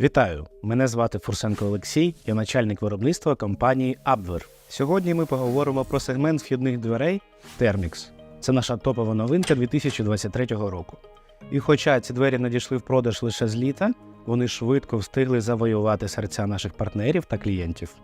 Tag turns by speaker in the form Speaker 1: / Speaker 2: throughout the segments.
Speaker 1: Вітаю! Мене звати Фурсенко Олексій, я начальник виробництва компанії Abwehr. Сьогодні ми поговоримо про сегмент вхідних дверей Thermix. Це наша топова новинка 2023 року. І хоча ці двері надійшли в продаж лише з літа, вони швидко встигли завоювати серця наших партнерів та клієнтів.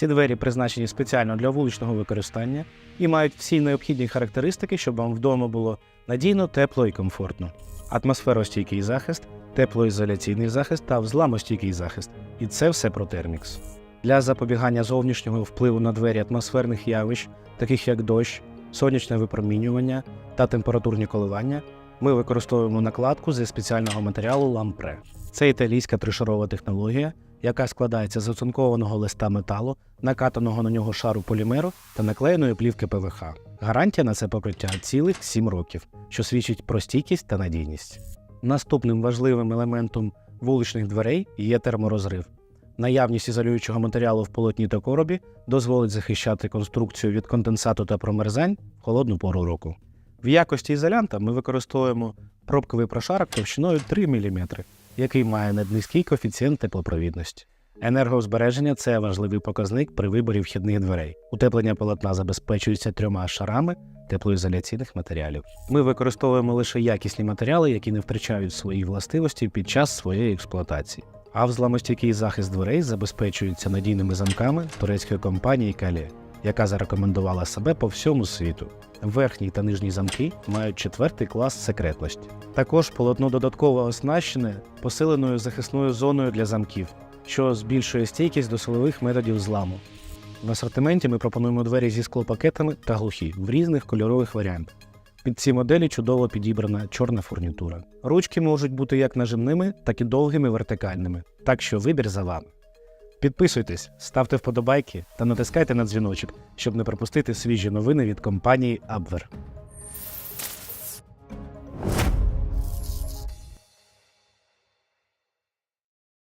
Speaker 1: Ці двері призначені спеціально для вуличного використання і мають всі необхідні характеристики, щоб вам вдома було надійно, тепло і комфортно. Атмосферостійкий захист, теплоізоляційний захист та взламостійкий захист. І це все про термікс. Для запобігання зовнішнього впливу на двері атмосферних явищ, таких як дощ, сонячне випромінювання та температурні коливання, ми використовуємо накладку зі спеціального матеріалу лампре. Це італійська тришарова технологія, яка складається з оцинкованого листа металу, накатаного на нього шару полімеру та наклеєної плівки ПВХ. Гарантія на це покриття цілих 7 років, що свідчить про стійкість та надійність. Наступним важливим елементом вуличних дверей є терморозрив. Наявність ізолюючого матеріалу в полотні та коробі дозволить захищати конструкцію від конденсату та промерзань в холодну пору року. В якості ізолянта ми використовуємо пробковий прошарок товщиною 3 мм, який має наднизький коефіцієнт теплопровідності. Енергозбереження це важливий показник при виборі вхідних дверей. Утеплення полотна забезпечується трьома шарами теплоізоляційних матеріалів. Ми використовуємо лише якісні матеріали, які не втрачають свої властивості під час своєї експлуатації. А взламостійкий захист дверей забезпечується надійними замками турецької компанії Кале, яка зарекомендувала себе по всьому світу. Верхній та нижній замки мають четвертий клас секретності. Також полотно додатково оснащене посиленою захисною зоною для замків, що збільшує стійкість до силових методів зламу. В асортименті ми пропонуємо двері зі склопакетами та глухі в різних кольорових варіантах. Під ці моделі чудово підібрана чорна фурнітура. Ручки можуть бути як нажимними, так і довгими вертикальними, так що вибір за вами. Підписуйтесь, ставте вподобайки та натискайте на дзвіночок, щоб не пропустити свіжі новини від компанії Abwehr.